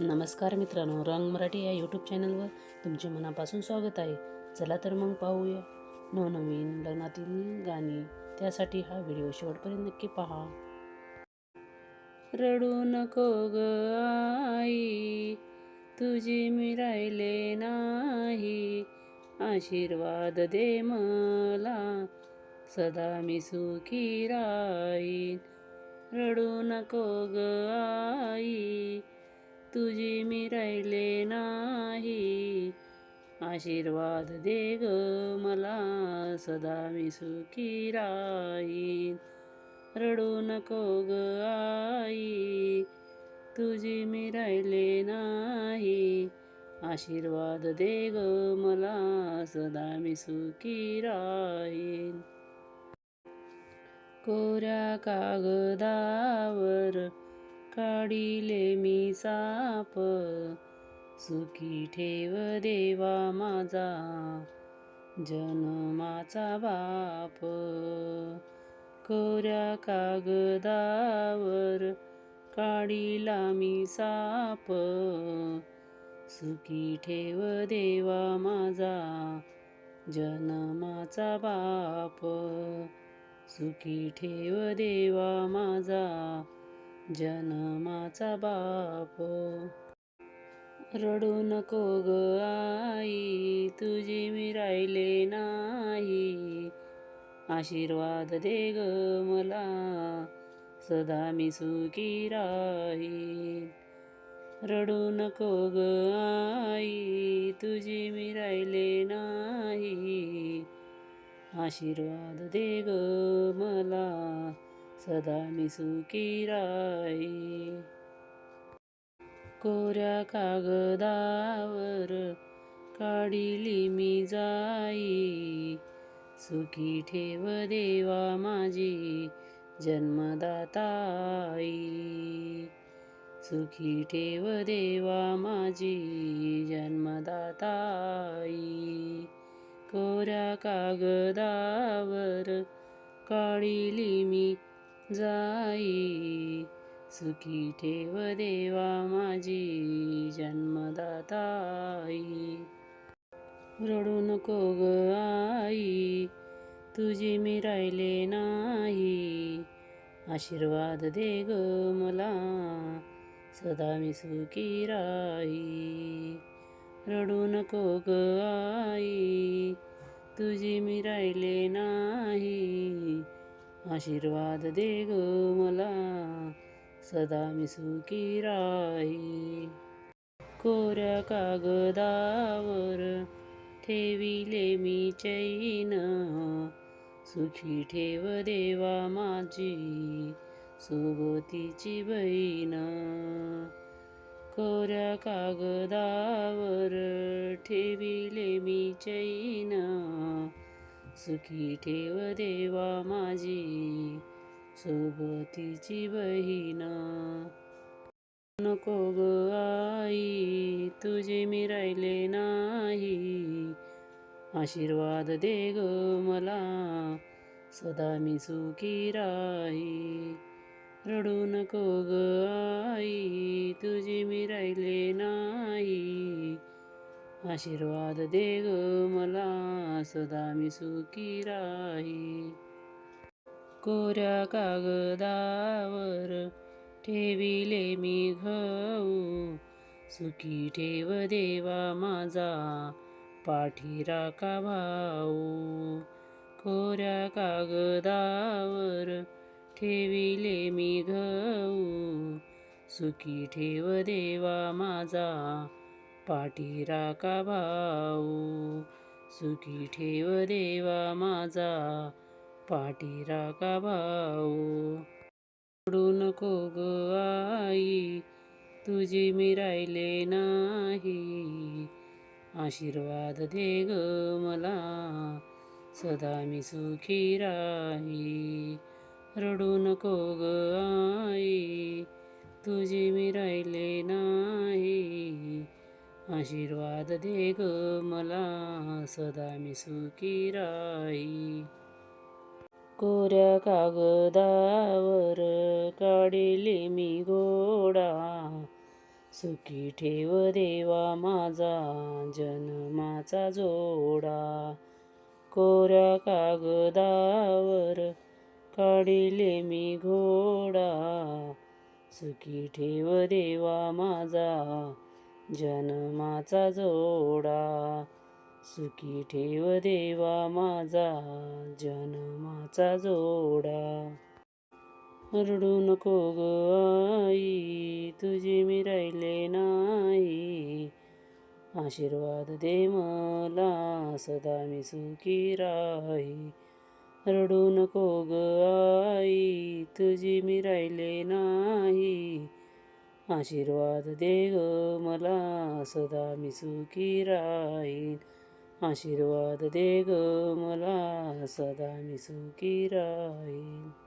नमस्कार मित्रांनो रंग मराठी या यूट्यूब चॅनलवर तुमचे मनापासून स्वागत आहे. चला तर मग पाहूया. नवनवीन लग्नातील गाणी त्यासाठी हा व्हिडिओ शेवटपर्यंत नक्की पहा. रडू नको ग आई तुझी मी राहिले नाही. आशीर्वाद दे मला सदा मी सुखी राहीन. रडू नको ग आई तुझी मी राहिले नाही. आशीर्वाद दे ग मला सदा मी सुखी राहीन. रडू नको ग आई तुझी मी राहिले नाही. आशीर्वाद दे ग मला सदा मी सुखी राहीन. कोऱ्या कागदावर काढिले मी साप. सुखी ठेव देवा माझा जन्माचा बाप. कोऱ्या कागदावर काढिला मी साप. सुखी ठेव देवा माझा जन्माचा बाप. सुखी ठेव देवा माझा जन्माचा बाप हो. रडू नको ग आई तुझी मी राहिले नाही. आशीर्वाद दे ग मला सदा मी सुखी राही रडू नको ग आई तुझी मी राहिले नाही. आशीर्वाद दे ग मला सदा मी सुखी राही कोऱ्या कागदावर काढिली मी जाई. सुखी ठेव देवा माझी जन्मदाताई. सुखी ठेव देवा माझी जन्मदाताई. कोऱ्या कागदावर काढिली मी जाई. सुखी ठेव देवा माझी जन्मदाताई. रडू नको ग आई तुझी मी राहिले नाही. आशीर्वाद दे ग मला सदा मी सुखी राही. रडू नको ग आई तुझी मी राहिले नाही. आशीर्वाद दे ग मला सदा मी सुखी राही. कोऱ्या कागदावर ठेविले मी चैन सुखी ठेव देवा माझी सोबतीची बहीण. कोऱ्या कागदावर ठेविले मी चैन सुखी ठेव देवा माझी सोबतीची बहिणा नको ग आई तुझे मी राहिले नाही. आशीर्वाद दे ग मला सदा मी सुखी राही. रडू नको ग आई तुझे मी राहिले नाही. आशीर्वाद दे ग मला सदा मी सुखी राही. कोऱ्या कागदावर ठेविले मी गहू सुखी ठेव देवा माझा पाठीरा का भाऊ? कोऱ्या कागदावर ठेविले मी गहू सुखी ठेव देवा माझा पाठीरा का भाऊ. सुखी ठेव देवा माझा. पाठीरा का भाऊ. रडू नको ग आई. तुझी मी राहिले नाही. आशीर्वाद दे ग मला. सदा मी सुखी राही. रडू नको ग आई. तुझी मी राहिले नाही. आशीर्वाद दे ग मला सदा मी सुखी राही. कोऱ्या कागदावर काढिले मी गोडा सुखी ठेव देवा माझा जन्माचा जोडा. कोऱ्या कागदावर काढिले मी घोडा. सुखी ठेव देवा माझा जन्माचा जोडा. सुखी ठेव देवा माझा जन्माचा जोडा. रडू नको ग आई तुझी मी राहिले नाही. आशीर्वाद दे मला सदा मी सुखी राही. रडू नको ग आई तुझी मी राहिले नाही. आशीर्वाद दे ग मला सदा मी सुखी राहीन. आशीर्वाद दे ग मला सदा मी सुखी राहीन.